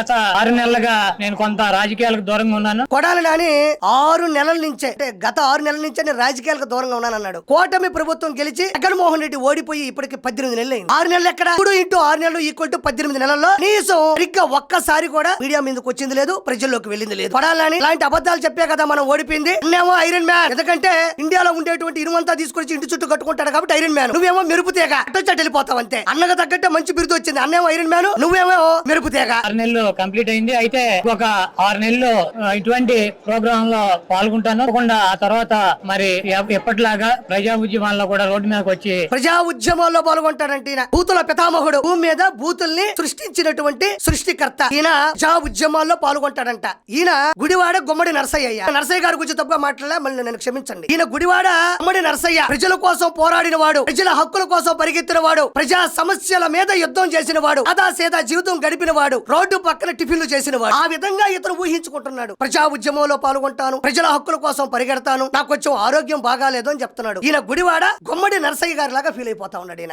గత ఆరు నెలలుగా నేను కొంత రాజకీయాలకు దూరంగా ఉన్నాను. కొడాలి నాని ఆరు నెలల నుంచే అంటే గత ఆరు నెలల నుంచే నేను రాజకీయాలకు దూరంగా ఉన్నానన్నాడు కూటమి ప్రభుత్వం గెలిచి జగన్మోహన్ రెడ్డి ఓడిపోయి ఇప్పటికి పద్దెనిమిది నెలలు ఆరు నెలలు ఎక్కడ? ఇప్పుడు ఇంటూ ఆరు నెలలు ఈక్వల్ టు పద్దెనిమిది నెలల్లో కనీసం సరిగ్గా ఒక్కసారి కూడా మీడియా మీదకి వచ్చింది లేదు ప్రజల్లోకి వెళ్ళింది లేదు. కొడాలి నాని ఇలాంటి అబద్ధాలు చెప్పే కదా మనం ఓడిపోయింది. నేమో ఐరన్ మ్యాన్ ఎందుకంటే ఇండియాలో ఉండేటువంటి ఇరువంతా తీసుకొచ్చి ఇంటి చుట్టూ కట్టుకుంటాడు కాబట్టి ఐరన్ మ్యాన్ నువ్వేమో మెరుపుతేగా అట్టొచ్చా వెళ్ళిపోతావు అంతే. అన్నగా తగ్గట్టే మంచి బిరుదు వచ్చింది. అన్నేమో ఐరన్ మ్యాన్ నువ్వేమో మెరుపుతీగ ఆరు నెలలు కంప్లీట్ అయింది. అయితే ఒక ఆరు నెలలు ఇటువంటి ప్రోగ్రామ్లో పాల్గొంటాను. తప్పకుండా ఆ తర్వాత మరి ఎప్పటిలాగా ప్రజా ఉద్యమాల్లో కూడా రోడ్డు మీదకి వచ్చి ప్రజా ఉద్యమాల్లో పాల్గొంటాడంటే ఈయన బూతుల పితామహుడు. భూమి మీద బూతుల్ని సృష్టించినటువంటి సృష్టికర్త ఈయన ప్రజా ఉద్యమాల్లో పాల్గొంటాడంట. ఈయన గుడివాడ గుమ్మడి నరసయ్య. నరసయ్య గారి గురించి తప్పుగా మాట్లాడలే మళ్ళీ నేను క్షమించండి. ఈయన గుడివాడ గుమ్మడి నరసయ్య ప్రజల కోసం పోరాడిన వాడు ప్రజల హక్కుల కోసం పరిగెత్తిన వాడు ప్రజా సమస్యల మీద యుద్ధం చేసిన వాడు అదా సేదా జీవితం గడిపిన వాడు రోడ్డు పక్కన టిఫిన్లు చేసిన వాడు ఆ విధంగా ఇతను ఊహించుకుంటున్నాడు. ప్రజా ఉద్యమంలో పాల్గొంటాను ప్రజల హక్కుల కోసం పరిగెడతాను నాకు కొంచెం ఆరోగ్యం బాగాలేదు అని చెప్తున్నాడు. ఈయన గుడివాడ గుమ్మడి నరసయ్య గారి లాగా ఫీల్ అయిపోతా ఉన్నాడు ఈయన.